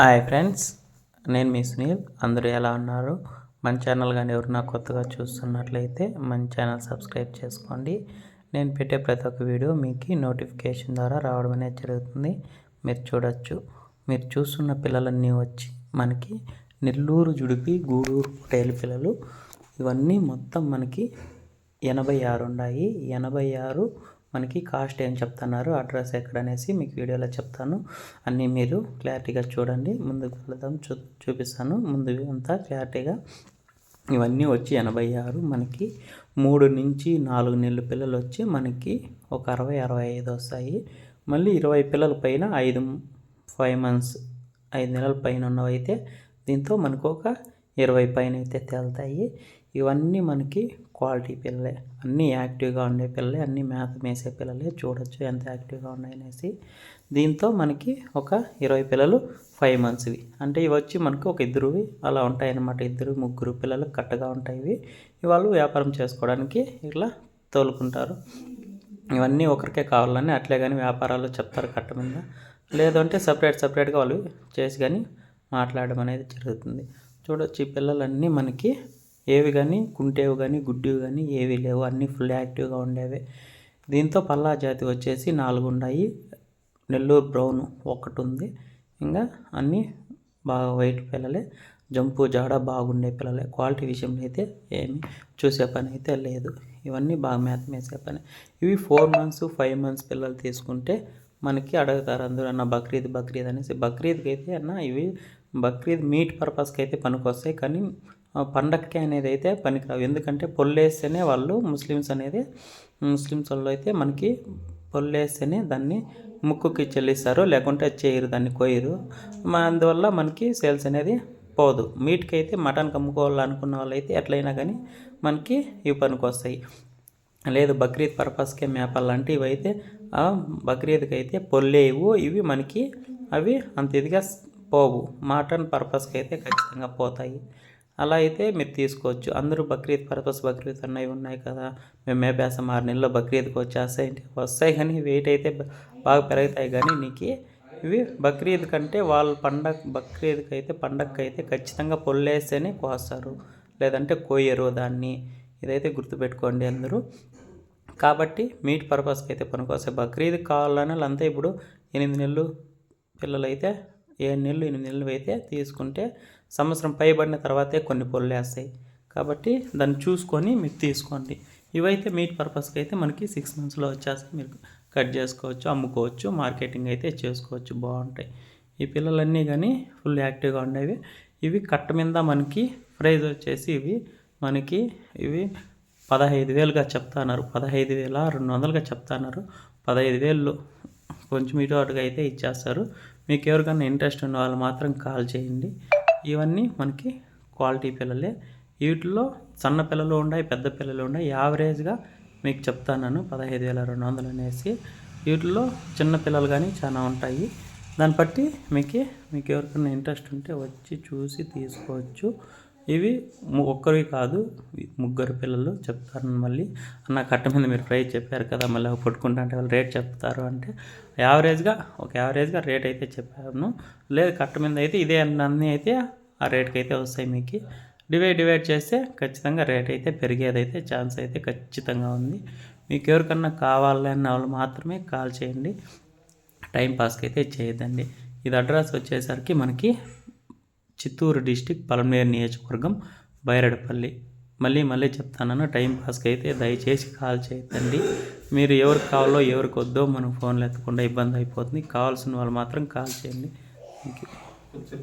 Hi friends నేను మీ సునీల్. అందరూ ఎలా ఉన్నారు? మన ఛానల్ కానీ ఎవరన్నా కొత్తగా చూస్తున్నట్లయితే మన ఛానల్ సబ్స్క్రైబ్ చేసుకోండి. నేను పెట్టే ప్రతి ఒక్క వీడియో మీకు నోటిఫికేషన్ ద్వారా రావడం అనేది జరుగుతుంది. మీరు చూడొచ్చు. మీరు చూస్తున్న పిల్లలన్నీ వచ్చి మనకి నెల్లూరు జుడిపి గూడూరు పుటేలు పిల్లలు. ఇవన్నీ మొత్తం మనకి ఎనభై ఆరు ఉన్నాయి. ఎనభై ఆరు మనకి కాస్ట్ ఏం చెప్తున్నారు అడ్రస్ ఎక్కడ అనేసి మీకు వీడియోలో చెప్తాను. అన్నీ మీరు క్లారిటీగా చూడండి. ముందుకు వెళదాం చూ చూపిస్తాను. ముందు అంతా క్లారిటీగా. ఇవన్నీ వచ్చి ఎనభై ఆరు మనకి మూడు నుంచి నాలుగు నెలల పిల్లలు వచ్చి మనకి ఒక అరవై అరవై ఐదు వస్తాయి. మళ్ళీ ఇరవై పిల్లల పైన ఐదు ఫైవ్ మంత్స్ ఐదు నెలల పైన ఉన్నవైతే దీంతో మనకు ఒక ఇరవై పైన అయితే తేలుతాయి. ఇవన్నీ మనకి క్వాలిటీ పిల్లలే. అన్నీ యాక్టివ్గా ఉండే పిల్లలే అన్నీ మేత మేసే పిల్లలే చూడొచ్చు ఎంత యాక్టివ్గా ఉన్నాయనేసి. దీంతో మనకి ఒక ఇరవై పిల్లలు ఫైవ్ మంత్స్వి. అంటే ఇవి వచ్చి మనకు ఒక ఇద్దరువి అలా ఉంటాయన్నమాట. ఇద్దరు ముగ్గురు పిల్లలు కట్టగా ఉంటాయి ఇవాళ వ్యాపారం చేసుకోవడానికి ఇట్లా తోలుకుంటారు. ఇవన్నీ ఒకరికే కావాలని అట్లే కానీ వ్యాపారాలు చెప్తారు కట్ట మీద. లేదంటే సపరేట్ సపరేట్గా వాళ్ళు చేసి కానీ మాట్లాడడం అనేది జరుగుతుంది. చూడొచ్చు ఈ పిల్లలన్నీ మనకి ఏవి కానీ కుంటేవి కానీ గుడ్డివి కానీ ఏవి లేవు. అన్నీ ఫుల్ యాక్టివ్గా ఉండేవి. దీంతో పల్లా జాతి వచ్చేసి నాలుగు ఉన్నాయి. నెల్లూరు బ్రౌన్ ఒకటి ఉంది ఇంకా అన్నీ బాగా వైట్ పిల్లలే. జంపు జాడ బాగుండే పిల్లలే. క్వాలిటీ విషయంలో అయితే ఏమి చూసే పని అయితే లేదు. ఇవన్నీ బాగా మేత మేసే పని. ఇవి ఫోర్ మంత్స్ ఫైవ్ మంత్స్ పిల్లలు తీసుకుంటే మనకి అడుగుతారు అందరూ అన్న బక్రీద్ బక్రీద్ అనేసి. బక్రీద్కి అయితే అన్న ఇవి బక్రీద్ మీట్ పర్పస్కి అయితే పనికొస్తాయి. కానీ పండక్కి అనేది అయితే పనికిరావు. ఎందుకంటే పొల్లేస్తేనే వాళ్ళు ముస్లిమ్స్ అనేది ముస్లిమ్స్ వాళ్ళు అయితే మనకి పొల్లేస్తేనే దాన్ని ముక్కుకి చెల్లిస్తారు లేకుంటే చేయరు దాన్ని కోయరు అందువల్ల మనకి సేల్స్ అనేది పోదు. మీట్కి అయితే మటన్ కమ్ముకోవాలనుకున్న వాళ్ళైతే ఎట్లయినా కానీ మనకి ఇవి పనికి వస్తాయి లేదు బక్రీద్ పర్పస్కే మేపాలంటే ఇవైతే బక్రీద్కి అయితే పొల్లేవు ఇవి మనకి అవి అంత ఇదిగా పోవు. మటన్ పర్పస్కి అయితే ఖచ్చితంగా పోతాయి. అలా అయితే మీరు తీసుకోవచ్చు. అందరూ బక్రీద్ పర్పస్ బక్రీద్ అన్నవి ఉన్నాయి కదా. మేము మేపేస్తాం ఆరు నెలల్లో బక్రీద్కి వచ్చేస్తాయి వస్తాయి కానీ వెయిట్ అయితే బాగా పెరుగుతాయి కానీ నీకు ఇవి బక్రీద్ కంటే వాళ్ళ పండగ బక్రీద్కి అయితే పండగకి అయితే ఖచ్చితంగా పొల్లేస్తేనే కోస్తారు. లేదంటే కోయరు దాన్ని. ఇదైతే గుర్తుపెట్టుకోండి అందరూ. కాబట్టి మీట్ పర్పస్కి అయితే పనికొస్తాయి. బక్రీద్ కావాలని అంతా ఇప్పుడు ఎనిమిది నెలలు పిల్లలైతే ఏడు నెలలు ఎనిమిది నెలలు అయితే తీసుకుంటే సంవత్సరం పైబడిన తర్వాతే కొన్ని పొల్లు వేస్తాయి. కాబట్టి దాన్ని చూసుకొని మీరు తీసుకోండి. ఇవైతే మీట్ పర్పస్కి అయితే మనకి సిక్స్ మంత్స్లో వచ్చేస్తే మీరు కట్ చేసుకోవచ్చు అమ్ముకోవచ్చు మార్కెటింగ్ అయితే చేసుకోవచ్చు. బాగుంటాయి. ఈ పిల్లలన్నీ కానీ ఫుల్ యాక్టివ్గా ఉండేవి. ఇవి కట్ట మీద మనకి ప్రైజ్ వచ్చేసి ఇవి మనకి ఇవి పదహైదు వేలుగా చెప్తాన్నారు. పదహైదు వేల రెండు వందలుగా చెప్తాన్నారు. పదహైదు వేలు కొంచెం ఇటు అటుగా అయితే ఇచ్చేస్తారు. మీకు ఎవరికైనా ఇంట్రెస్ట్ ఉన్న వాళ్ళు మాత్రం కాల్ చేయండి. ఇవన్నీ మనకి క్వాలిటీ పిల్లలే. వీటిలో సన్న పిల్లలు ఉన్నాయి పెద్ద పిల్లలు ఉన్నాయి యావరేజ్గా మీకు చెప్తాను పదహైదు వేల రెండు వందలు అనేసి. వీటిలో చిన్న పిల్లలు కానీ చాలా ఉంటాయి. దాన్ని బట్టి మీకు మీకు ఎవరికైనా ఇంట్రెస్ట్ ఉంటే వచ్చి చూసి తీసుకోవచ్చు. ఇవి ఒక్కరివి కాదు ముగ్గురు పిల్లలు చెప్తారు మళ్ళీ అన్న కట్ట మీద మీరు ప్రైస్ చెప్పారు కదా మళ్ళీ పట్టుకుంటా అంటే వాళ్ళు రేట్ చెప్తారు అంటే యావరేజ్గా ఒక యావరేజ్గా రేట్ అయితే చెప్పాను. లేదు కట్ట మీద అయితే ఇదే అన్నీ అయితే ఆ రేట్కి అయితే వస్తాయి మీకు. డివైడ్ డివైడ్ చేస్తే ఖచ్చితంగా రేట్ అయితే పెరిగేదైతే ఛాన్స్ అయితే ఖచ్చితంగా ఉంది. మీకు ఎవరికన్నా కావాలన్న వాళ్ళు మాత్రమే కాల్ చేయండి. టైం పాస్కి అయితే చేయదండి ఇది అడ్రస్ వచ్చేసరికి మనకి చిత్తూరు డిస్టిక్ పలమనేరు నియోజకవర్గం బైరడపల్లి. మళ్ళీ మళ్ళీ చెప్తానన్న టైం పాస్కి అయితే దయచేసి కాల్ చేయొద్దండి. మీరు ఎవరికి కావాలో ఎవరికి వద్దో మనం ఫోన్లు ఎత్తకుండా ఇబ్బంది అయిపోతుంది. కావాల్సిన వాళ్ళు మాత్రం కాల్ చేయండి. Thank you